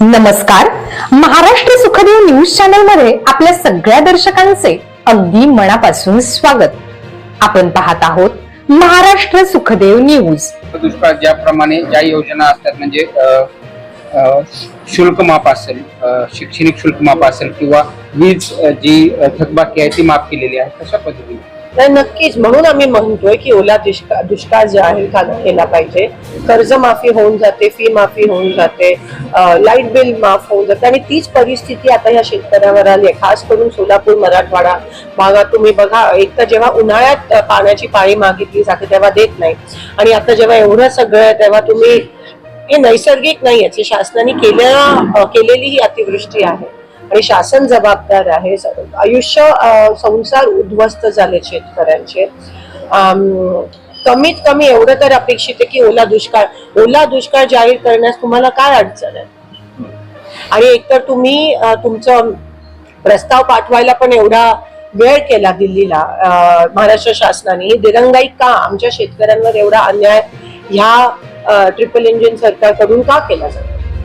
नमस्कार. महाराष्ट्र सुखदेव न्यूज चॅनलमध्ये आपल्या सगळ्या दर्शकांचे अगदी मनापासून स्वागत. आपण पाहत आहोत महाराष्ट्र सुखदेव न्यूज. दुष्काळ ज्याप्रमाणे ज्या योजना असतात म्हणजे शुल्क माफ असेल शैक्षणिक शुल्क माफ असेल किंवा वीज जी थकबाकी आहे ती माफ केलेली आहे तशा पद्धतीने? नाही नक्कीच. म्हणून आम्ही म्हणतोय की ओला दुष्काळ दुष्काळ जे आहे केला पाहिजे. कर्ज माफी होऊन जाते फी माफी होऊन जाते लाइट बिल माफ होऊन जाते. आणि तीच परिस्थिती आता या शेतकऱ्यावर आली आहे. खास करून सोलापूर मराठवाडा भागात तुम्ही बघा एक तर जेव्हा उन्हाळ्यात पाण्याची पाळी मागितली जाते तेव्हा देत नाही. आणि आता जेव्हा एवढं सगळं आहे तेव्हा तुम्ही हे नैसर्गिक नाही याची शासनाने केल्या केलेली ही अतिवृष्टी आहे. आणि शासन जबाबदार आहे आयुष्य संसार उद्ध्वस्त झाले शेतकऱ्यांचे. कमीत कमी एवढं तर अपेक्षित आहे की ओला दुष्काळ ओला दुष्काळ जाहीर करण्यास तुम्हाला काय अडचण आहे? आणि एकतर तुम्ही तुमचं प्रस्ताव पाठवायला पण एवढा वेळ केला दिल्लीला महाराष्ट्र शासनाने. ही दिरंगाई का? आमच्या शेतकऱ्यांवर एवढा अन्याय ह्या ट्रिपल इंजिन सरकारकडून का केला जातो?